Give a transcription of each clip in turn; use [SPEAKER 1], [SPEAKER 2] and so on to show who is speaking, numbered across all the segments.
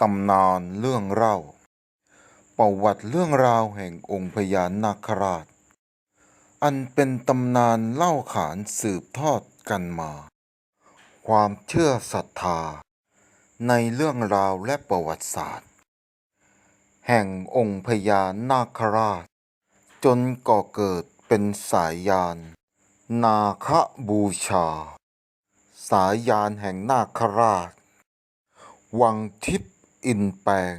[SPEAKER 1] ตำนานเรื่องเล่า ประวัติเรื่องราวแห่งองค์พญานาคราช อันเป็นตำนานเล่าขานสืบทอดกันมา ความเชื่อศรัทธา ในเรื่องราวและประวัติศาสตร์ แห่งองค์พญานาคราช จนก่อเกิดเป็นสายยาน นาคบูชา สายยานแห่งนาคราช วังทิพย์ อินแปลง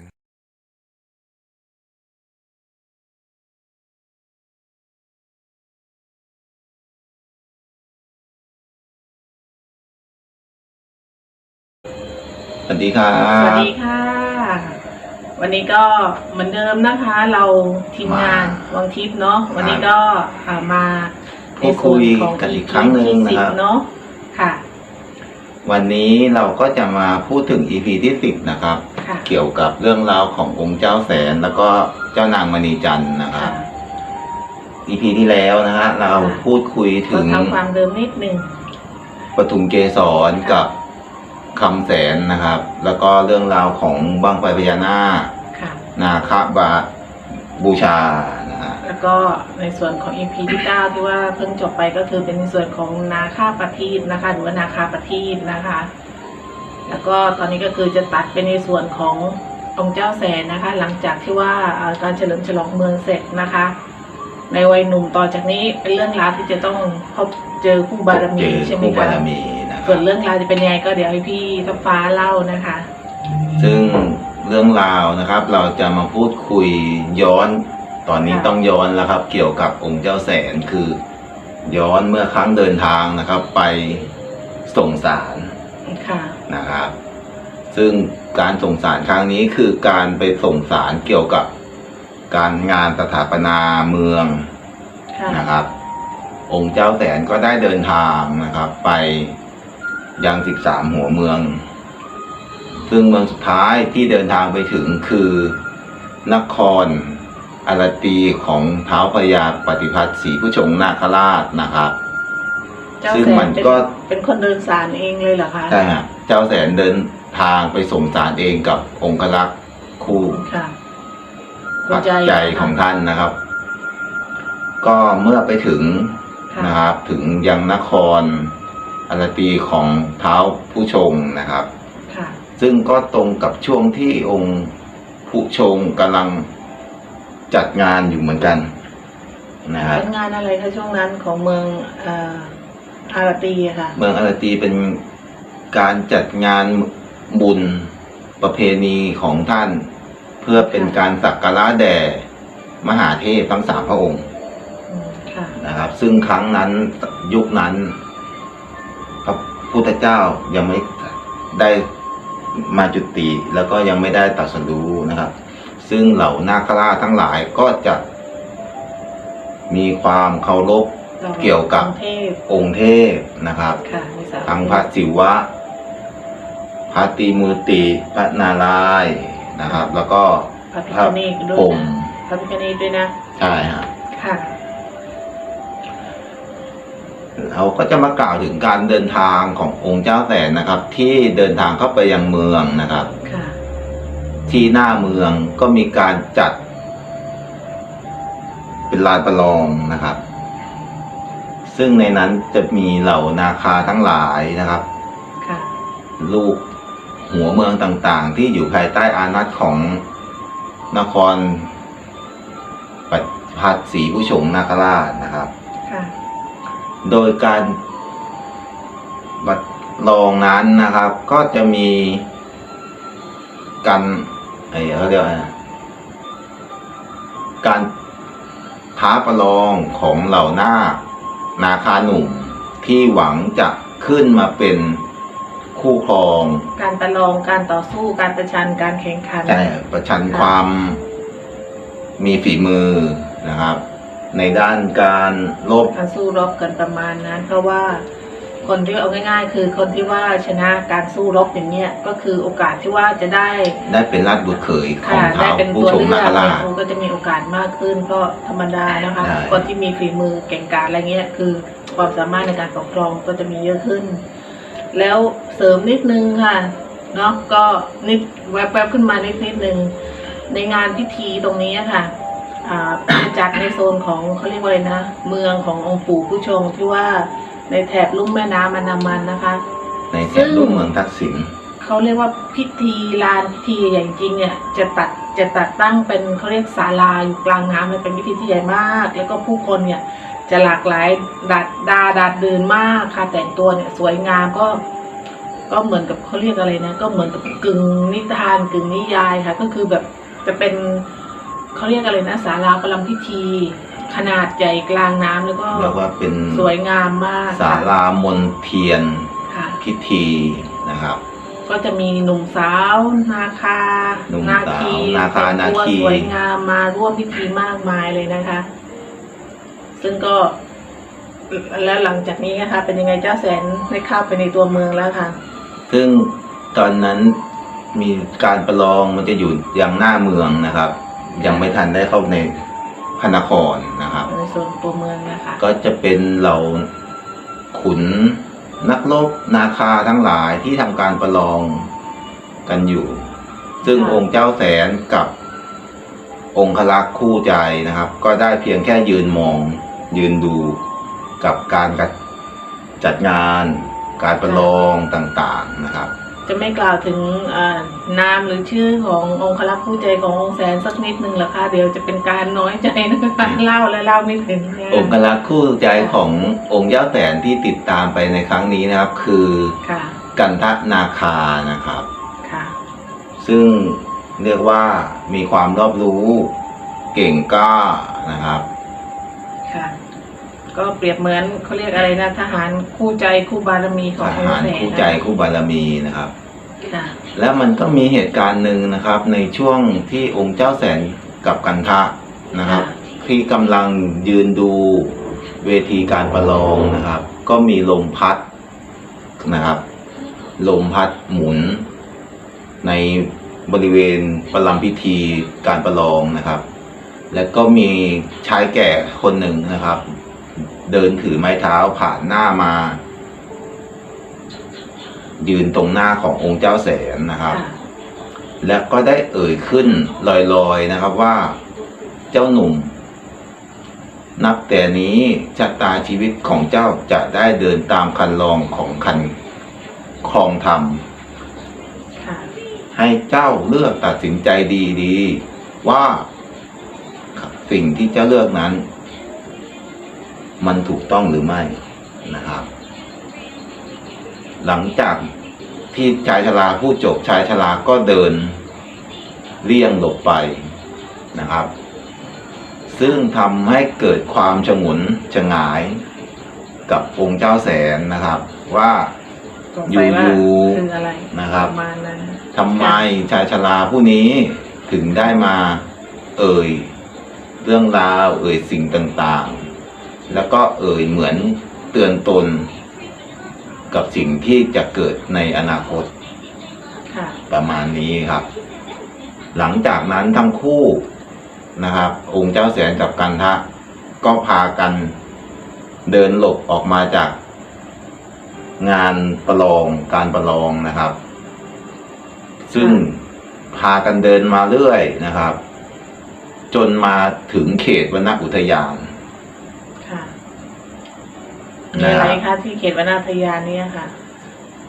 [SPEAKER 2] สวัสดีครั
[SPEAKER 3] สวัส
[SPEAKER 2] บ
[SPEAKER 3] ดีค่ะ วันนี้ก็เหมือนเดิมนะคะ เราทีมงานวังทิพย์เนาะวันนี้ก็อ่ามาใน
[SPEAKER 2] พูด
[SPEAKER 3] ส่
[SPEAKER 2] คุ
[SPEAKER 3] วน
[SPEAKER 2] ย
[SPEAKER 3] ของ
[SPEAKER 2] กันอีกครั้งหนึ่ง
[SPEAKER 3] ที่
[SPEAKER 2] นะ
[SPEAKER 3] สิ
[SPEAKER 2] ครับ
[SPEAKER 3] เนาะค่ะ
[SPEAKER 2] วันนี้เราก็จะมาพูดถึง EP ที่สิบนะครับ
[SPEAKER 3] ค่ะ
[SPEAKER 2] เกี่ยวกับเรื่องราวขององค์เจ้าแสนแล้วก็เจ้านางมณีจันทร์นะครับ EP ที่แล้วนะฮะเราพูดคุย
[SPEAKER 3] ก็
[SPEAKER 2] ถึง
[SPEAKER 3] เท้าความเดิมนิดนึง
[SPEAKER 2] ปทุมเกสรกับคำแสนนะครับ แล้วก็เรื่องราวของบังไฟพญานาค
[SPEAKER 3] ค่ะ
[SPEAKER 2] นาคบาบูชานะฮะ
[SPEAKER 3] แล้วก็ในส่วนของ EP ที่เก้าที่ว่าเพิ่งจบไปก็คือเป็นในส่วนของนาคาปทีปนะคะ หรือว่านาคาปทีปนะคะ แล้วก็ตอนนี้ก็คือจะตัดไปในส่วนขององค์เจ้าแสนนะคะ หลังจากที่ว่าเอ่อการเฉลิมฉลองเมืองเสร็จนะคะ ในวัยหนุ่มต่อจากนี้เป็นเรื่องราวที่จะต้องพบเจอคู่บารมี
[SPEAKER 2] เจอ
[SPEAKER 3] ใช่ไหม
[SPEAKER 2] คู่บา
[SPEAKER 3] คะ
[SPEAKER 2] รมีนะค
[SPEAKER 3] ส่
[SPEAKER 2] รั
[SPEAKER 3] วน
[SPEAKER 2] บ
[SPEAKER 3] เรื่องราวจะเป็นยังไงก็เดี๋ยวให้พี่ทัพฟ้าเล่านะคะ
[SPEAKER 2] ซึ่งเรื่องราวนะครับ เราจะมาพูดคุยย้อน ตอนนี้
[SPEAKER 3] ค่ะ
[SPEAKER 2] ต้องย้อนแล้วครับ เกี่ยวกับองค์เจ้าแสนคือ ย้อนเมื่อครั้งเดินทางนะครับ ไปส่งสาร
[SPEAKER 3] ค่ะ
[SPEAKER 2] นะครับ ซึ่งการส่งสารครั้งนี้คือการไปส่งสารเกี่ยวกับการงานสถาปนาเมือง
[SPEAKER 3] ค่ะ
[SPEAKER 2] นะครับ องค์เจ้าแสนก็ได้เดินทางนะครับ ไปยังสิบสามหัวเมือง ซึ่งเมืองสุดท้ายที่เดินทางไปถึงคือนครอารตีของเท้าวพญาปฏิพัฒน์ศรีผู้ชงนาคราชนะครับ
[SPEAKER 3] เจ้า
[SPEAKER 2] ซึ่ง
[SPEAKER 3] แส
[SPEAKER 2] มันน
[SPEAKER 3] เป็น
[SPEAKER 2] ก็
[SPEAKER 3] เป็นคนเดินสารเองเลยเหรอคะ
[SPEAKER 2] ใช่ฮะ เจ้าแสนเดินทางไปส่งสารเองกับองครักษ์คู่
[SPEAKER 3] ค่ะ
[SPEAKER 2] ปัจจัยของท่านนะครับ ก็เมื่อไปถึง
[SPEAKER 3] ค่ะ
[SPEAKER 2] นะครับ ถึงยังนครอารตีของเท้าวผู้ชงนะครับ
[SPEAKER 3] ค่ะ
[SPEAKER 2] ซึ่งก็ตรงกับช่วงที่องค์ผู้ชงกำลังจัดงานอยู่เหมือนกันนะครับ
[SPEAKER 3] เป็นงานอะไรคะช่วงนั้นของเมืองเอ่ออารตีอะค่ะ
[SPEAKER 2] เมืองอารตีเป็น การจัดงานบุญประเพณีของท่าน เพื่อเป็นการสักการะแด่ มหาเทพทั้งสามพระองค์
[SPEAKER 3] อืมค่ะ
[SPEAKER 2] นะครับ ซึ่งครั้งนั้นยุคนั้นพระพุทธเจ้ายังไม่ได้มาจุติแล้วก็ยังไม่ได้ตรัสรู้นะครับ ซึ่งเหล่านาคราชทั้งหลายก็จะมีความเคารพเกี่ยวกับ
[SPEAKER 3] กรุงเทพ
[SPEAKER 2] องค์เทพนะครับ
[SPEAKER 3] ค่ะมีสาม
[SPEAKER 2] ทั้งพระศิวะพ ระตรีมูติพระนารายณ์นะครับ แล้วก็
[SPEAKER 3] พระพิ
[SPEAKER 2] พระ
[SPEAKER 3] ฆเนศด้วย
[SPEAKER 2] พรหม
[SPEAKER 3] นะพระพิฆเนศด้วยนะ
[SPEAKER 2] ใช่ฮะ
[SPEAKER 3] ค่ะ
[SPEAKER 2] เราก็จะมากล่าวถึงการเดินทางขององค์เจ้าแสนนะครับ ที่เดินทางเข้าไปยังเมืองนะครับ
[SPEAKER 3] ค่ะ
[SPEAKER 2] ที่หน้าเมืองก็มีการจัด เป็นลานประลองนะครับ ซึ่งในนั้นจะมีเหล่านาคาทั้งหลายนะครับ
[SPEAKER 3] ค่ะ
[SPEAKER 2] ลูก หัวเมืองต่างๆ ที่อยู่ภายใต้อานัตของนครปัตพัดศรีผู้ชงนาคราชนะครับ
[SPEAKER 3] ค่ะ
[SPEAKER 2] โดยการบัดลองนั้นนะครับ ก็จะมีการไอ้เขาเรียกว่าอะไรนะการท้าประลองของเหล่านาคนาคาหนุ่มที่หวังจะขึ้นมาเป็น คู่ครอง
[SPEAKER 3] การประลองการต่อสู้การประชันการแข่งขัน
[SPEAKER 2] แต่ประชันความมีฝีมือนะครับ ในด้านการลบ
[SPEAKER 3] การสู้รบกันประมาณนั้น เพราะว่าคนที่เอาง่าย ๆ คือคนที่ว่าชนะการสู้รบอย่างเนี้ยก็คือโอกาสที่ว่าจะได้
[SPEAKER 2] ได้เป็นราชบุตรเขยของ
[SPEAKER 3] ค่ะ
[SPEAKER 2] ท้า
[SPEAKER 3] ได้
[SPEAKER 2] ว
[SPEAKER 3] เป็น
[SPEAKER 2] ผู้
[SPEAKER 3] ตัว
[SPEAKER 2] ชม
[SPEAKER 3] เลื
[SPEAKER 2] นา
[SPEAKER 3] อก
[SPEAKER 2] ครา
[SPEAKER 3] เนี่ย
[SPEAKER 2] ช
[SPEAKER 3] ก็จะมีโอกาสมากขึ้นก็ธรรมดานะคะ
[SPEAKER 2] ใช่
[SPEAKER 3] คนที่มีฝีมือเก่งกาจอะไรเงี้ยคือความสามารถในการปกครองก็จะมีเยอะขึ้น แล้วเสริมนิดนึงค่ะเนาะก็นิดแวบๆขึ้นมานิดนิดนึงในงานพิธีตรงนี้อะค่ะอ่าจากในโซนของเขาเรียกว่าอะไรนะเมืองขององค์ปู่ผู้ชงที่ว่าในแถบลุ่มแม่น้ำอนามันนะคะ
[SPEAKER 2] ในแถบรูปเมืองทักษิณ
[SPEAKER 3] เขาเรียกว่าพิธีลานพิธีอย่างจริงเนี่ยจะตัดจะตัดตั้งเป็นเขาเรียกศาลาอยู่กลางน้ำมันเป็นพิธีที่ใหญ่มาก แล้วก็ผู้คนเนี่ย จะหลากหลายดัดดาดัดเดินมากค่ะ แต่งตัวเนี่ยสวยงามก็ ก็เหมือนกับเขาเรียกอะไรนะ ก็เหมือนกับกึ่งนิทานกึ่งนิยายค่ะ ก็คือแบบจะเป็นเขาเรียกอะไรนะศาลาประลัมพิธี ขนาดใหญ่กลางน้ำแล้วก็
[SPEAKER 2] เรียกว่าเป็น
[SPEAKER 3] สวยงามมาก
[SPEAKER 2] ศา
[SPEAKER 3] ค่ะ
[SPEAKER 2] ลามนเทียน
[SPEAKER 3] ค่ะ
[SPEAKER 2] พิธีนะครับ
[SPEAKER 3] ก็จะมีหนุ่มสาวนาคา
[SPEAKER 2] หนุ่ม
[SPEAKER 3] นา
[SPEAKER 2] สาว
[SPEAKER 3] คี
[SPEAKER 2] นาคา
[SPEAKER 3] แต่งตัว
[SPEAKER 2] นาคี
[SPEAKER 3] สวยงามมาร่วมพิธีมากมายเลยนะคะ ซึ่งก็แล้วหลังจากนี้นะคะเป็นยังไงเจ้าแสนได้เข้าไปในตัวเมืองแล้วค่ะ
[SPEAKER 2] ซึ่งตอนนั้นมีการประลองมันจะอยู่ยังหน้าเมืองนะครับ ยังไม่ทันได้เข้าในพระนครนะครับ
[SPEAKER 3] ในส่วนตัวเมืองนะคะ
[SPEAKER 2] ก็จะเป็นเหล่าขุนนักรบนาคาทั้งหลายที่ทำการประลองกันอยู่ ซึ่ง
[SPEAKER 3] ค่ะ
[SPEAKER 2] องค์เจ้าแสนกับองคลักษ์คู่ใจนะครับ ก็ได้เพียงแค่ยืนมอง ยืนดูกับการจัดงานการประลองต่างๆนะครับ
[SPEAKER 3] จะไม่กล่าวถึงอ่านามหรือชื่อขององค์คลักษ์ผู้ใจขององค์แสนสักนิดนึงเหรอคะเดี๋ยวจะเป็นการน้อยใจนะคะเล่าและเล่าไม่ถึงนะ
[SPEAKER 2] องคลักษ์คู่ใจขององค์เจ้าแสนที่ติดตามไปในครั้งนี้นะครับ คือ
[SPEAKER 3] ค่ะ
[SPEAKER 2] กันทะนาคานะครับ
[SPEAKER 3] ค่ะ
[SPEAKER 2] ซึ่งเรียกว่ามีความรอบรู้เก่งกล้านะครับ
[SPEAKER 3] ค่ะ ก็เปรียบเหมือนเขาเรียกอะไรนะทหารคู่ใจคู่บารมีข
[SPEAKER 2] ท
[SPEAKER 3] ององ
[SPEAKER 2] หาร
[SPEAKER 3] ค์แสน
[SPEAKER 2] คู่ใจคู่บารมีนะครับ
[SPEAKER 3] ค่ะ
[SPEAKER 2] แล้วมันก็มีเหตุการณ์หนึ่งนะครับ ในช่วงที่องค์เจ้าแสนกับกันทะนะครับ ที่กำลังยืนดูเวทีการประลองนะครับ ก็มีลมพัดนะครับ ลมพัดหมุน ในบริเวณประลัมพิธีการประลองนะครับ แล้วก็มีชายแก่คนหนึ่งนะครับ เดินถือไม้เท้าผ่านหน้ามา ยืนตรงหน้าขององค์เจ้าแสนนะครับ
[SPEAKER 3] ค่ะ
[SPEAKER 2] และก็ได้เอ่ยขึ้นลอยๆนะครับว่าเจ้าหนุ่ม นับแต่นี้ชะตาชีวิตของเจ้าจะได้เดินตามคันลองของคันครองธรรม
[SPEAKER 3] ค่ะ
[SPEAKER 2] ให้เจ้าเลือกตัดสินใจดีๆว่า สิ่งที่เจ้าเลือกนั้น มันถูกต้องหรือไม่นะครับ หลังจากที่ชายชราพูดจบชายชราก็เดินเลี่ยงหลบไปนะครับ ซึ่งทำให้เกิดความฉงนฉงายกับองค์เจ้าแสนนะครับ ว่า
[SPEAKER 3] สงสัยว่า
[SPEAKER 2] อยู่ๆ
[SPEAKER 3] คืออะไร
[SPEAKER 2] นะครับ
[SPEAKER 3] ประมาณนั้น
[SPEAKER 2] ทำไมชายชราผู้นี้ถึงได้มาเอ่ย เรื่องราว เอ่ยสิ่งต่างๆ แล้วก็เอ่ยเหมือนเตือนตน กับสิ่งที่จะเกิดในอนาคต
[SPEAKER 3] ค่ะ
[SPEAKER 2] ประมาณนี้ครับ หลังจากนั้นทั้งคู่นะครับ องค์เจ้าแสนกับกันทะ ก็พากันเดินหลบออกมาจาก งานประลองการประลองนะครับ ซึ่งพากันเดินมาเรื่อยนะครับ จนมาถึงเขตวนอุทยาน
[SPEAKER 3] ค่ะมีอะไร
[SPEAKER 2] นะครับ
[SPEAKER 3] คะที่เขตวนาทยานเนี่ยค่ะ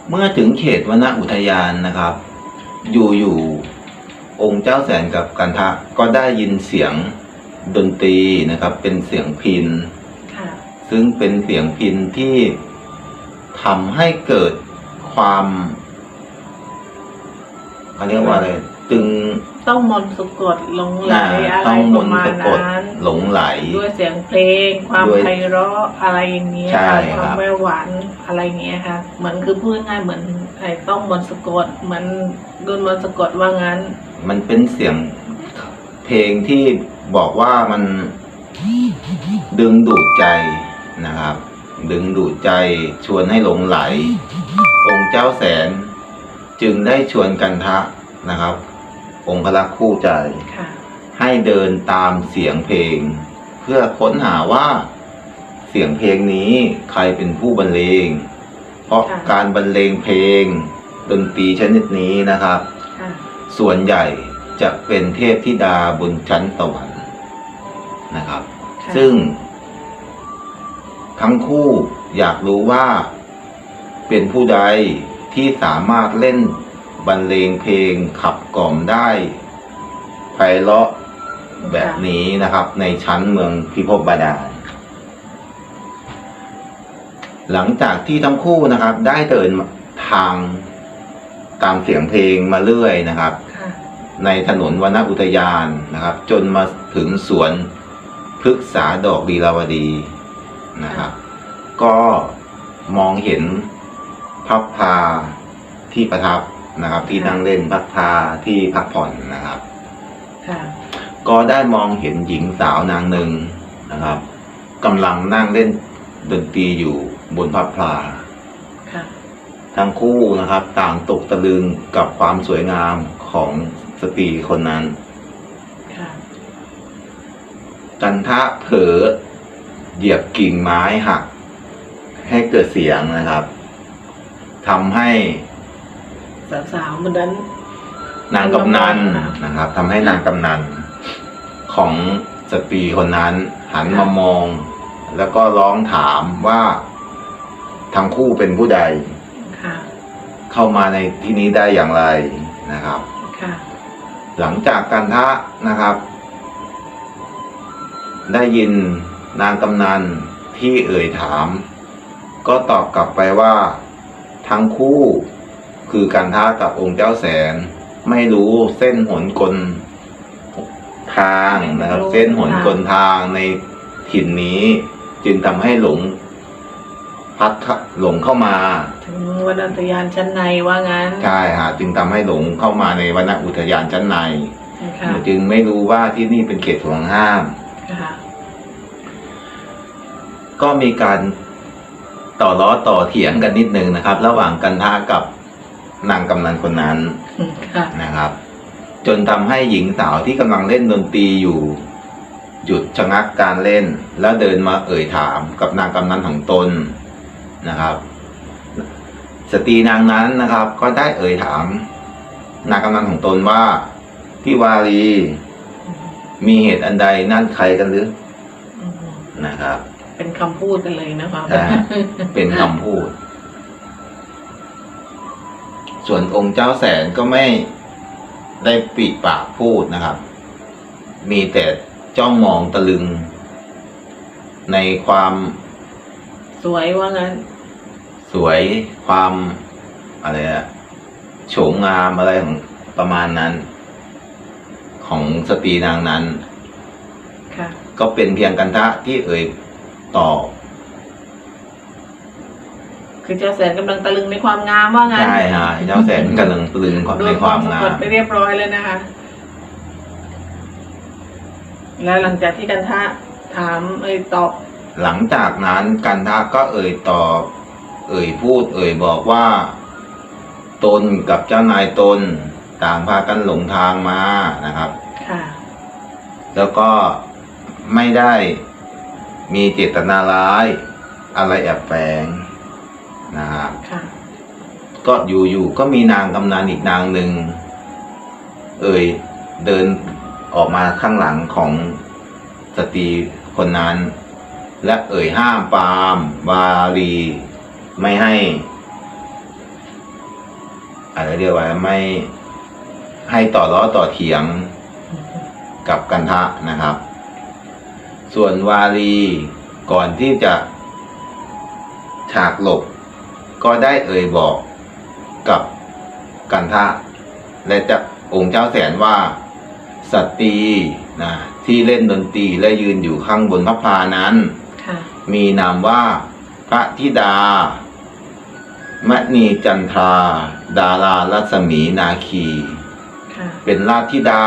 [SPEAKER 2] เมื่อถึงเขตวนอุทยานนะครับ อยู่อยู่องค์เจ้าแสนกับกันทะก็ได้ยินเสียงดนตรีนะครับ เป็นเสียงพิน
[SPEAKER 3] ค่ะ
[SPEAKER 2] ซึ่งเป็นเสียงพินที่ทำให้เกิดความเขาเรียกว่าอะไรตึง
[SPEAKER 3] ต้องมนต์สะกดหลงไหล
[SPEAKER 2] อ่า
[SPEAKER 3] อะไร
[SPEAKER 2] ต้อง
[SPEAKER 3] ป
[SPEAKER 2] ม
[SPEAKER 3] ระ
[SPEAKER 2] นต์
[SPEAKER 3] มาณ
[SPEAKER 2] สะกด
[SPEAKER 3] นั้น
[SPEAKER 2] หลงไหล
[SPEAKER 3] ด้วยเสียงเพลง ความ
[SPEAKER 2] ด้วย
[SPEAKER 3] ไพเราะอะไรอย่างเงี้ย
[SPEAKER 2] ใช่
[SPEAKER 3] ค่ะ
[SPEAKER 2] ครับ
[SPEAKER 3] ความแววหวานอะไรอย่างเงี้ยค่ะ เหมือนคือพูดง่ายๆเหมือนไอ้ต้องมนต์สะกดเหมือนโดนมนต์สะกดว่างั้น
[SPEAKER 2] มันเป็นเสียงเพลงที่บอกว่ามันดึงดูดใจนะครับ ดึงดูดใจชวนให้หลงไหล องค์เจ้าแสนจึงได้ชวนกันทะนะครับ องค์พระคู่ใจ
[SPEAKER 3] ค่ะ
[SPEAKER 2] ให้เดินตามเสียงเพลง เพื่อค้นหาว่าเสียงเพลงนี้ใครเป็นผู้บรรเลง เพราะ
[SPEAKER 3] ค่ะ
[SPEAKER 2] การบรรเลงเพลง ดนตรีชนิดนี้นะครับ
[SPEAKER 3] ค่ะ
[SPEAKER 2] ส่วนใหญ่จะเป็นเทพธิดาบนชั้นสวรรค์นะครับ
[SPEAKER 3] ค่ะ
[SPEAKER 2] ซึ่ง ทั้งคู่อยากรู้ว่า เป็นผู้ใดที่สามารถเล่น บรรเลงเพลงขับกล่อมได้ไพเราะแบบนี้นะครับ ในชั้นเมืองพิภพบาดาลหลังจากที่ทั้งคู่นะครับ ได้เดินทางตามเสียงเพลงมาเรื่อยนะครับ
[SPEAKER 3] ค่ะ
[SPEAKER 2] ในถนนวนอุทยานนะครับ จนมาถึงสวนพฤกษาดอกลีลาวดีนะครับ ก็มองเห็นพับพาที่ประทับ นะครับ ที่นั่งเล่นพักพาที่พักผ่อนนะครับ
[SPEAKER 3] ค่ะ
[SPEAKER 2] ก็ได้มองเห็นหญิงสาวนางหนึ่งนะครับกำลังนั่งเล่นดนตรีอยู่บนพับพลา
[SPEAKER 3] ค่ะ
[SPEAKER 2] ทั้งคู่นะครับ ต่างตกตะลึงกับความสวยงามของสตรีคนนั้น
[SPEAKER 3] ค่ะ
[SPEAKER 2] กันทะเผลอเหยียบกิ่งไม้หัก ให้เกิดเสียงนะครับทำให้
[SPEAKER 3] สาวๆเหมือนนั้น
[SPEAKER 2] นางกำนัน
[SPEAKER 3] ค่ะ
[SPEAKER 2] นะครับทำให้นางกำนันของสตรีคนนั้น หันมามอง แล้วก็ร้องถามว่าทั้งคู่เป็นผู้ใด
[SPEAKER 3] ค่ะ
[SPEAKER 2] เข้ามาในที่นี้ได้อย่างไรนะครับ
[SPEAKER 3] ค่ะ
[SPEAKER 2] หลังจากกันทะนะครับ ได้ยินนางกำนันที่เอ่ยถาม ก็ตอบกลับไปว่า ทั้งคู่ คือกันทะกับองค์เจ้าแสน ไม่รู้เส้นหนกลทางนะครับ เส้นหนกลทางในถิ่นนี้ จึงทำให้หลงพัดเข้าหลงเข้ามา
[SPEAKER 3] ถึงวันอุทยานชั้นในว่างั้น
[SPEAKER 2] ใช่ฮะจึงทำให้หลงเข้ามาในวนอุทยานชั้นใน
[SPEAKER 3] ค่ะ
[SPEAKER 2] จึงไม่รู้ว่าที่นี่เป็นเขตห่วงห้าม
[SPEAKER 3] ค่ะ
[SPEAKER 2] ก็มีการต่อล้อต่อเถียงกันนิดนึงนะครับ ระหว่างกันทากับ นางกำนันคนนั้น
[SPEAKER 3] ค่ะ
[SPEAKER 2] นะครับ จนทำให้หญิงสาวที่กำลังเล่นดนตรีอยู่หยุดชะงักการเล่น แล้วเดินมาเอ่ยถามกับนางกำนันของตนนะครับ สตรีนางนั้นนะครับ ก็ได้เอ่ยถาม นางกำนันของตนว่าพี่วารีมีเหตุอันใดนั่นใครกันหรือ
[SPEAKER 3] อืม
[SPEAKER 2] นะครับ
[SPEAKER 3] เป็นคำพูดกันเลยนะคะ
[SPEAKER 2] ใช่เป็นคำพูด ส่วนองค์เจ้าแสนก็ไม่ได้ปิดปากพูดนะครับ มีแต่จ้องมองตะลึง ในความ
[SPEAKER 3] สวยว่างั้น
[SPEAKER 2] สวยความอะไรอะโฉมงามอะไรของประมาณนั้น ของสตรีนางนั้น
[SPEAKER 3] ค่ะ
[SPEAKER 2] ก็เป็นเพียงกันทะที่เอ่ยตอบ
[SPEAKER 3] คือเจ้าแสนกำลังตะลึงในความงามว่างั้น
[SPEAKER 2] ใช่ฮะเจ้าแสนกำลังตะลึง
[SPEAKER 3] โด
[SPEAKER 2] ใน
[SPEAKER 3] นความม
[SPEAKER 2] คาวงา
[SPEAKER 3] สะกด
[SPEAKER 2] ม
[SPEAKER 3] ไปเรียบร้อยเลยนะคะ แล้วหลังจากที่กันทะถามเอ้ยตอบ
[SPEAKER 2] หลังจากนั้นกันทะก็เอ่ยตอบ เอ่ยพูด เอ่ยบอกว่า ตนกับเจ้านายตนต่างพากันหลงทางมานะครับ
[SPEAKER 3] ค่ะ
[SPEAKER 2] แล้วก็ไม่ได้มีเจตนาร้าย อะไรแอบแฝง นะครับ
[SPEAKER 3] ค่ะ
[SPEAKER 2] ก็อยู่ๆก็มีนางกำนันอีกนางหนึ่งเอ่ยเดินออกมาข้างหลังของสตรีคนนั้น และเอ่ยห้ามปรามวารีไม่ให้อะไรเรียกว่าไม่ให้ต่อล้อต่อเถียงกับกันทะนะครับ ส่วนวารีก่อนที่จะฉากหลบ ก็ได้เอ่ยบอกกับกันทะและจะองค์เจ้าแสนว่าสตรีนะที่เล่นดนตรีและยืนอยู่ข้างบนพระพลานั้น
[SPEAKER 3] ค่ะ
[SPEAKER 2] มีนามว่าพระธิดามณีจันทรา ดารารัศมีนาคี
[SPEAKER 3] ค่ะ
[SPEAKER 2] เป็นราชธิดา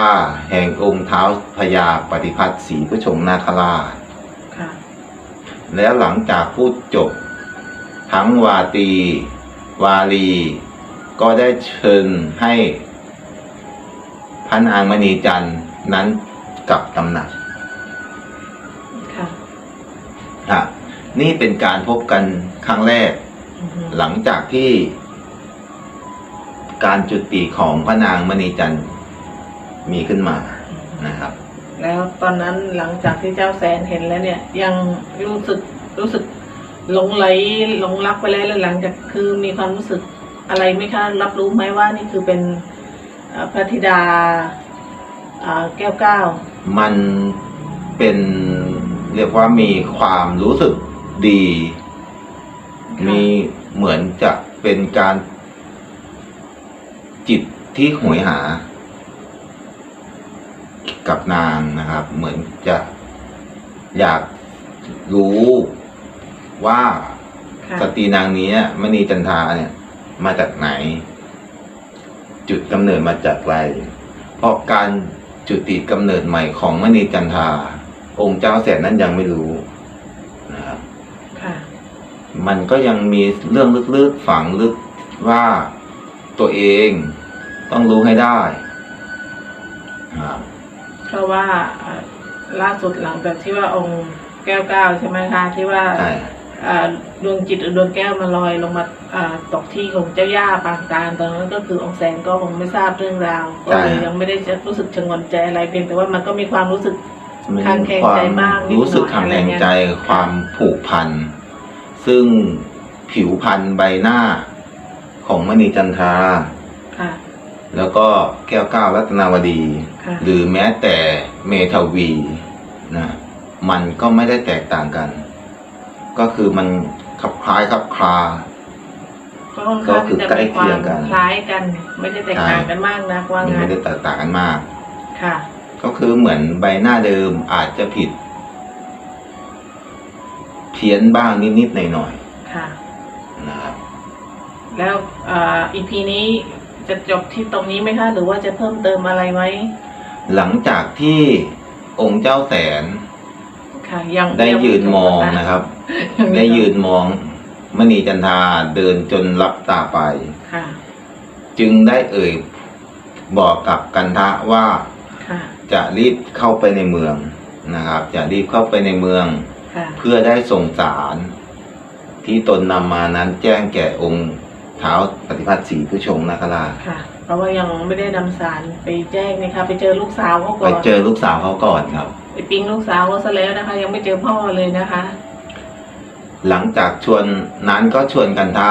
[SPEAKER 2] แห่งองค์เท้าพญาปฏิพัฒน์ศรีผู้ชงนาคราช
[SPEAKER 3] ค่ะ
[SPEAKER 2] แล้วหลังจากพูดจบ ทั้งวาตี วาลี ก็ได้เชิญให้พระนางมณีจันทร์นั้นกลับตำหนัก
[SPEAKER 3] ค่ะ
[SPEAKER 2] ครับนี่เป็นการพบกันครั้งแรก
[SPEAKER 3] อือฮึ
[SPEAKER 2] หลังจากที่ การจุติของพระนางมณีจันทร์มีขึ้นมานะครับ
[SPEAKER 3] แล้วตอนนั้นหลังจากที่เจ้าแสนเห็นแล้วเนี่ย ยังรู้สึกรู้สึก หลงไหลหลงรักไปแล้วแล้วหลังจากคือมีความรู้สึกอะไรไหมคะ รับรู้ไหมว่านี่คือเป็นเอ่อพระธิดาอ่าแก้วเก้า
[SPEAKER 2] มันเป็นเรียกว่ามีความรู้สึกดี มีเหมือนจะเป็นการจิตที่หวยหา กับนางนะครับ เหมือนจะอยากรู้ ว่า
[SPEAKER 3] ค่ะ
[SPEAKER 2] สตรีนางนี้มณีจันทราเนี่ย มาจากไหน จุดกำเนิดมาจากอะไรเพราะการจุติกำเนิดใหม่ของมณีจันทราองค์เจ้าแสนนั้นยังไม่รู้นะครับ
[SPEAKER 3] ค่ะ
[SPEAKER 2] มันก็ยังมีเรื่องลึกๆฝังลึกว่าตัวเองต้องรู้ให้ได้ครับ
[SPEAKER 3] เพราะว่าเอ่อล่าสุดหลังจากที่ว่าองค์แก้วเก้าใช่ไหมคะที่ว่า
[SPEAKER 2] ใช่
[SPEAKER 3] อ่า ดวงจิตหรือดวงแก้วมาลอยลงมาอ่าตกที่ของเจ้าย่าปางตาลตอนนั้นก็คือองค์แสนก็คงไม่ทราบเรื่องราวก็เลยยังไม่ได้จะรู้สึกชงนใจอะไรเพียงแต่ว่ามันก็มีความรู้สึก
[SPEAKER 2] มี
[SPEAKER 3] คลางแคลง
[SPEAKER 2] ควา
[SPEAKER 3] ใจ
[SPEAKER 2] ม
[SPEAKER 3] บ้างนิดหน่อย
[SPEAKER 2] รู้สึกขังแรงใจ
[SPEAKER 3] อะไรเงี้ย
[SPEAKER 2] ความผูกพันซึ่งผิวพันธุ์ใบหน้าของมณีจันทรา
[SPEAKER 3] ค่ะ
[SPEAKER 2] แล้วก็แก้วเก้ารัตนาวดี
[SPEAKER 3] ค่ะ
[SPEAKER 2] หรือแม้แต่เมทาวีนะมันก็ไม่ได้แตกต่างกัน ก็คือมันคลับคล้ายคลับคลา
[SPEAKER 3] ก็ค่อนข้างที่จะ
[SPEAKER 2] ก็คือใกล้
[SPEAKER 3] มี
[SPEAKER 2] เคี
[SPEAKER 3] ควาย
[SPEAKER 2] ง
[SPEAKER 3] ม
[SPEAKER 2] กัน
[SPEAKER 3] คล้ายกัน ไม่ได้แตกต่างกันมากนะว่า
[SPEAKER 2] มัน
[SPEAKER 3] งั้
[SPEAKER 2] ไม่
[SPEAKER 3] น
[SPEAKER 2] ได้แตกต่างกันมาก
[SPEAKER 3] ค่ะ
[SPEAKER 2] ก็คือเหมือนใบหน้าเดิมอาจจะผิด เพี้ยนบ้างนิดๆหน่อย
[SPEAKER 3] ค่ะ
[SPEAKER 2] ๆนะครับ
[SPEAKER 3] แล้วอีพีนี้จะจบที่ตรงนี้ไหมคะ หรือว่าจะเพิ่มเติมอะไรไหม
[SPEAKER 2] หลังจากที่องค์เจ้าแสน
[SPEAKER 3] ค่ะยัง
[SPEAKER 2] ได้
[SPEAKER 3] งไม่
[SPEAKER 2] ยืน
[SPEAKER 3] จ
[SPEAKER 2] มองะนะครับ
[SPEAKER 3] ยังม่
[SPEAKER 2] ได้
[SPEAKER 3] จบ
[SPEAKER 2] ยืนมองมณีจันทราเดินจนลับตาไป
[SPEAKER 3] ค่ะ
[SPEAKER 2] จึงได้เอ่ยบอกกับกันทะว่า
[SPEAKER 3] ค่ะ
[SPEAKER 2] จะรีบเข้าไปในเมืองนะครับ จะรีบเข้าไปในเมือง
[SPEAKER 3] ค่ะ
[SPEAKER 2] เพื่อได้ส่งสารที่ตนนำมานั้นแจ้งแก่องค์เท้าปฏิพัติศรีผู้ชงนาคราช
[SPEAKER 3] ค่ะ เพราะว่ายังไม่ได้นำสารไปแจ้งนะคะ ไปเจอลูกสาวเขา
[SPEAKER 2] ไป
[SPEAKER 3] ก่อน
[SPEAKER 2] เจอลูกสาวเขาก่อนครับ
[SPEAKER 3] ไปปิ๊งลูกสาวเขาซะแล้วนะคะ ยังไม่เจอพ่อเลยนะคะ
[SPEAKER 2] หลังจากชวนนั้นก็ชวนกันทะ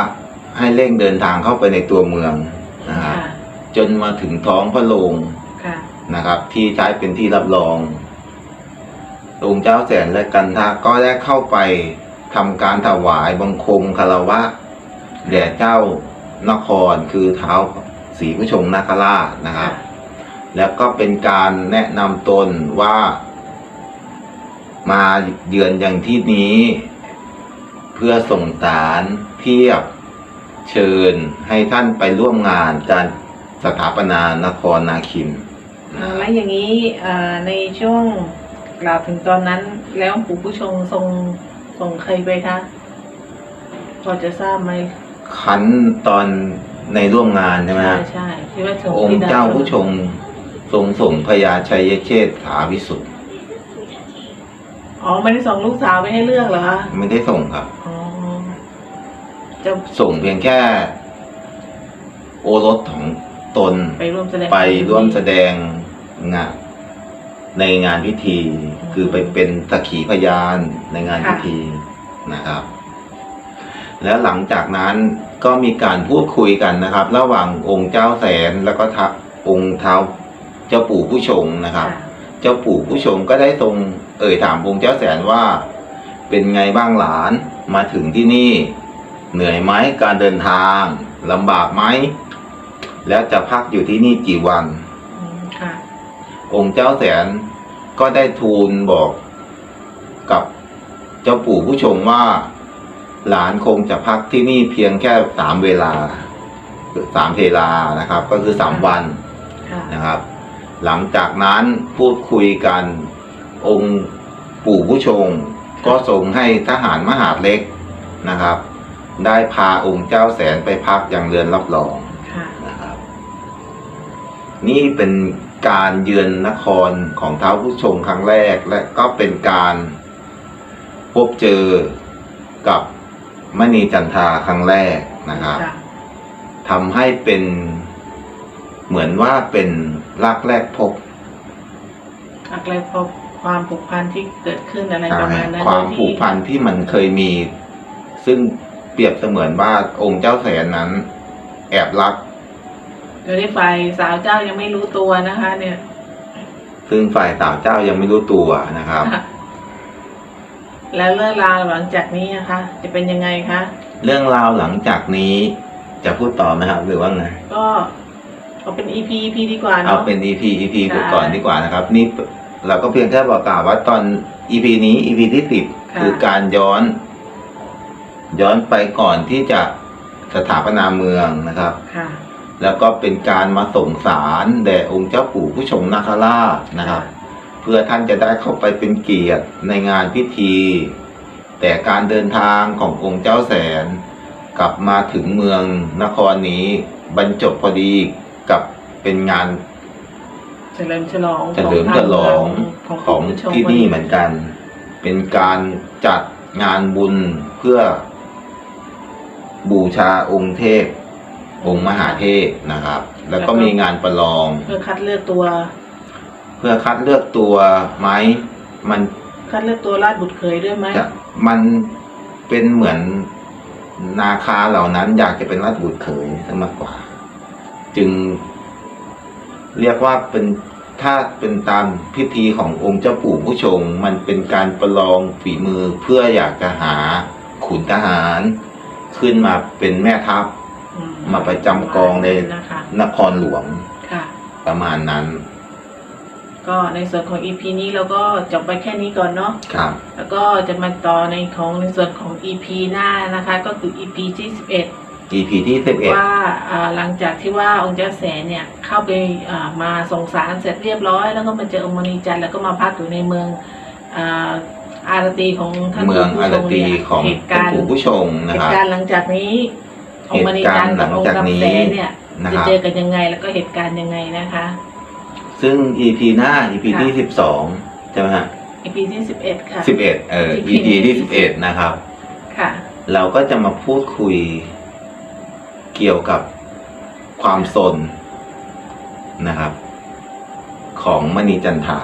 [SPEAKER 2] ให้เร่งเดินทางเข้าไปในตัวเมืองนะครับ
[SPEAKER 3] ค่ะ
[SPEAKER 2] จนมาถึงท้องพระโรง
[SPEAKER 3] ค่ะ
[SPEAKER 2] นะครับ ที่ใช้เป็นที่รับรององค์เจ้าแสนและกันทะก็ได้เข้าไปทำการถวายบังคมคารวะแด่เจ้านครคือเท้าศรีผู้ชงนาคราชนะครับ แล้วก็เป็นการแนะนำตนว่า มาเยือนอย่างที่นี้เพื่อส่งสารเทียบเชิญให้ท่านไปร่วมงานการสถาปนานครนาคิน
[SPEAKER 3] อ่าแล้วอย่างนี้อ่าในช่วงกล่าวถึงตอนนั้น แล้วปู่ผู้ชงทรงส่งใครไปคะพอจะทราบไหม
[SPEAKER 2] ขันตอนในร่วมงานใช่ไหม
[SPEAKER 3] ใช่
[SPEAKER 2] ฮะ
[SPEAKER 3] ใช่ที่ว่าส่ง
[SPEAKER 2] อง
[SPEAKER 3] ที่
[SPEAKER 2] ค์
[SPEAKER 3] ด
[SPEAKER 2] เจ้าผู้ชงทรงส่งพญาชัยเชษฐาวิสุทธ์
[SPEAKER 3] อ๋อไม่ได้ส่งลูกสาวไปให้เลือกเหรอคะ
[SPEAKER 2] ไม่ได้ส่งครับ
[SPEAKER 3] อ๋อ จะ
[SPEAKER 2] ส่งเพียงแค่ โอรสของตน
[SPEAKER 3] ไปร่วมแสดง
[SPEAKER 2] ไปร่วมแสดงงานในงานพิธีคือไปเป็นสักขีพยานในงานพิธีนะครับ แล้วหลังจากนั้นก็มีการพูดคุยกันนะครับ ระหว่างองค์เจ้าแสนแล้วก็ทักองค์เท้าเจ้าปู่ผู้ชงนะครับ
[SPEAKER 3] ค่ะ
[SPEAKER 2] เจ้าปู่ผู้ชงก็ได้ทรงเอ่ยถามองค์เจ้าแสนว่า เป็นไงบ้างหลานมาถึงที่นี่ เหนื่อยไหมการเดินทางลำบากไหม แล้วจะพักอยู่ที่นี่กี่วัน
[SPEAKER 3] อืมค่ะ
[SPEAKER 2] องค์เจ้าแสนก็ได้ทูลบอกกับเจ้าปู่ผู้ชงว่า หลานคงจะพักที่นี่เพียงแค่สามเวลาสามเวลานะครับ ก็คือสามวัน
[SPEAKER 3] ค่ะ
[SPEAKER 2] นะครับ หลังจากนั้นพูดคุยกันองค์ปู่ผู้ชง ก็ทรงให้ทหารมหาดเล็กนะครับ ได้พาองค์เจ้าแสนไปพักอย่างเรือนรับรอง
[SPEAKER 3] ค่ะ
[SPEAKER 2] นะครับ นี่เป็นการเยือนนครของเท้าผู้ชงครั้งแรกและก็เป็นการพบเจอกับมณีจันทราครั้งแรกนะครับ
[SPEAKER 3] ค่ะ
[SPEAKER 2] ทำให้เป็นเหมือนว่าเป็นรักแรกพบ
[SPEAKER 3] อะไรพบความผูกพันที่เกิดขึ้นอะไรป
[SPEAKER 2] ใช่
[SPEAKER 3] ระมาณนั้น
[SPEAKER 2] ความ
[SPEAKER 3] โดยที่
[SPEAKER 2] ผูกพันที่มันเคยมี ซึ่ง เปรียบเสมือนว่าองค์เจ้าแสนนั้น แอบรัก
[SPEAKER 3] โดยที่ฝ่ายสาวเจ้ายังไม่รู้ตัวนะคะ เนี่ย
[SPEAKER 2] ซึ่งฝ่ายสาวเจ้ายังไม่รู้ตัวนะครับ
[SPEAKER 3] แล้วเรื่องราวหลังจากนี้นะคะ จะเป็นยังไงคะ
[SPEAKER 2] เรื่องราวหลังจากนี้จะพูดต่อไหมครับหรือว่าไง
[SPEAKER 3] ก็เอาเป็น EP EP ดีกว่า
[SPEAKER 2] เอา
[SPEAKER 3] เนาะ
[SPEAKER 2] เป็น EP EP
[SPEAKER 3] ใช่
[SPEAKER 2] ก่อนดีกว่านะครับ นี่เราก็เพียงแค่บอกกล่าวว่าตอน EP นี้ EP ที่สิบคือการย้อน ย้อนไปก่อนที่จะสถาปนาเมืองนะครับ
[SPEAKER 3] ค่ะ
[SPEAKER 2] แล้วก็เป็นการมาส่งสารแด่องค์เจ้าปู่ผู้ชงนาคราชนะครับ เพื่อท่านจะได้เข้าไปเป็นเกียรติในงานพิธี แต่การเดินทางขององค์เจ้าแสน กลับมาถึงเมืองนครนี้ บรรจบพอดีกับเป็นงาน
[SPEAKER 3] เฉลิมฉลอง
[SPEAKER 2] เฉลิมฉลอง
[SPEAKER 3] ของ
[SPEAKER 2] ของ
[SPEAKER 3] ผู้ชม
[SPEAKER 2] ที่นี่เหมือนกัน เป็นการจัดงานบุญเพื่อ บูชาองค์เทพ องค์มหาเทพนะครับ แล้วก็มีงานประลอง
[SPEAKER 3] เพื่อคัดเลือกตัว
[SPEAKER 2] เพื่อคัดเลือกตัวไหมมัน
[SPEAKER 3] คัดเลือกตัวราชบุตรเคยด้วยไหม
[SPEAKER 2] จะมันเป็นเหมือนนาคาเหล่านั้น อยากจะเป็นราชบุตรเขยซะมากกว่า จึงเรียกว่าเป็นถ้าเป็นตามพิธีขององค์เจ้าปู่ผู้ชง มันเป็นการประลองฝีมือเพื่ออยากจะหาขุนทหาร ขึ้นมาเป็นแม่ทัพ
[SPEAKER 3] อื
[SPEAKER 2] มาประจำกองใน
[SPEAKER 3] นะคะ
[SPEAKER 2] นครหลวง
[SPEAKER 3] ค่ะ
[SPEAKER 2] ประมาณนั้น
[SPEAKER 3] ก็ในส่วนของ EP นี้เราก็จบไปแค่นี้ก่อนเนาะ
[SPEAKER 2] ครับ
[SPEAKER 3] แล้วก็จะมาต่อในของในส่วนของ EP หน้านะคะ ก็คือ EP ที่11
[SPEAKER 2] EP ที่สิบเอ็ด
[SPEAKER 3] ว่าอ่าหลังจากที่ว่าองค์เจ้าแสนเนี่ยเข้าไปอ่ามาส่งสารเสร็จเรียบร้อย แล้วก็มาเจอองค์มณีจันทร์แล้วก็มาพักอยู่ในเมืองอา อารตีของท่าน
[SPEAKER 2] เมือง
[SPEAKER 3] ผู้
[SPEAKER 2] อาร
[SPEAKER 3] ชม
[SPEAKER 2] ตี
[SPEAKER 3] เนี่ย
[SPEAKER 2] ของ
[SPEAKER 3] เหตุ
[SPEAKER 2] เจ้า
[SPEAKER 3] การณ์
[SPEAKER 2] ปู่ผู้ชง
[SPEAKER 3] เห
[SPEAKER 2] นะ
[SPEAKER 3] ตุ
[SPEAKER 2] ครับ
[SPEAKER 3] การณ์หลังจากนี้องค์มณีจันทร์กับองค์
[SPEAKER 2] เหตุการณ์หลังจาก
[SPEAKER 3] กำ
[SPEAKER 2] นี้
[SPEAKER 3] แสนเนี่ย
[SPEAKER 2] นะ
[SPEAKER 3] จะ
[SPEAKER 2] ครับ
[SPEAKER 3] เจอกันยังไงแล้วก็เหตุการณ์ยังไงนะคะ
[SPEAKER 2] ซึ่ง EP หน้า EP
[SPEAKER 3] ค่ะ
[SPEAKER 2] ที่สิบสองใช่ไหมฮะ
[SPEAKER 3] EP ที่11ค่ะ
[SPEAKER 2] สิบเอ็ดเออ
[SPEAKER 3] EP
[SPEAKER 2] EP ที่สิบเอ็ดนะครับ
[SPEAKER 3] ค่ะ
[SPEAKER 2] เราก็จะมาพูดคุยเกี่ยวกับความสนนะครับ ของมณีจันทรา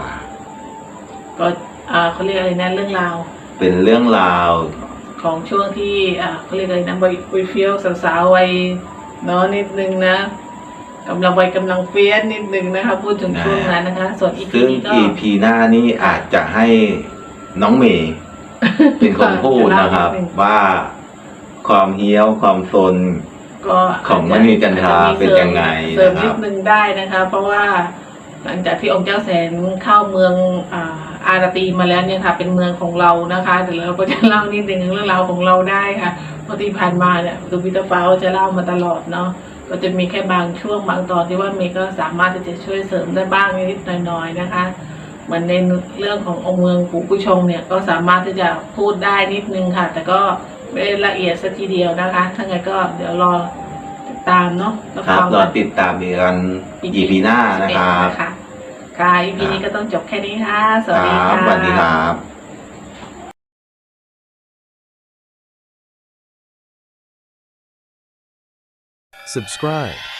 [SPEAKER 3] ก็ อ่าเขาเรียกอะไรนะเรื่องราว
[SPEAKER 2] เป็นเรื่องราว
[SPEAKER 3] ของช่วงที่อ่าเขาเรียกอะไรนะวัยวัยเฟี้ยวสาวๆวัยเนาะนิดนึงนะกำลังวัยกำลังเฟี้ยนนิดนึงนะคะ พูดถึงช่วงนั้นนะคะ ส่วนอีพี
[SPEAKER 2] ซึ่ง
[SPEAKER 3] นี้ก็
[SPEAKER 2] EP หน้านี้อาจจะให้น้องเมย์ เป็นคนพูดนะครับ ว่าความเฮี้ยวความสน
[SPEAKER 3] ก็
[SPEAKER 2] ของมณีจันทราเป็นยังไง
[SPEAKER 3] เสริม
[SPEAKER 2] นะค
[SPEAKER 3] นิ
[SPEAKER 2] รั
[SPEAKER 3] ด
[SPEAKER 2] บ
[SPEAKER 3] นึงได้นะคะ เพราะว่า หลังจากที่องค์เจ้าแสนเข้าเมืองอาอาตีมาแล้วเนี่ยค่ะ เป็นเมืองของเรานะคะเดี๋ยวเราก็จะเล่านิดนึงเรื่องราวของเราได้ค่ะเพราะที่ผ่านมาเนี่ยคือพีเตอร์ฟ้าจะเล่ามาตลอดเนาะก็จะมีแค่บางช่วงบางตอนที่ว่าเมย์ก็สามารถที่จะช่วยเสริมได้บ้างนิดๆหน่อยๆนะคะเหมือนในเรื่องขององค์เมืองปู่ผู้ชงเนี่ยก็สามารถที่จะพูดได้นิดนึงค่ะ แต่ก็ไม่ได้ละเอียดสักทีเดียวนะคะถ้าไงก็เดี๋ยวรอ ติดตามเนาะแล้ว
[SPEAKER 2] ครับ
[SPEAKER 3] ฟัง
[SPEAKER 2] รอ
[SPEAKER 3] กัน
[SPEAKER 2] ติดตามอีกกัน EP หน้านะครับ
[SPEAKER 3] ค่ะค่ะ EP นี้ก็ต้องจบแค่นี้ค่ะส
[SPEAKER 2] ค
[SPEAKER 3] วัสดี
[SPEAKER 2] รับ
[SPEAKER 3] ค่ะ
[SPEAKER 2] สวัสดีครับ
[SPEAKER 4] Subscribe.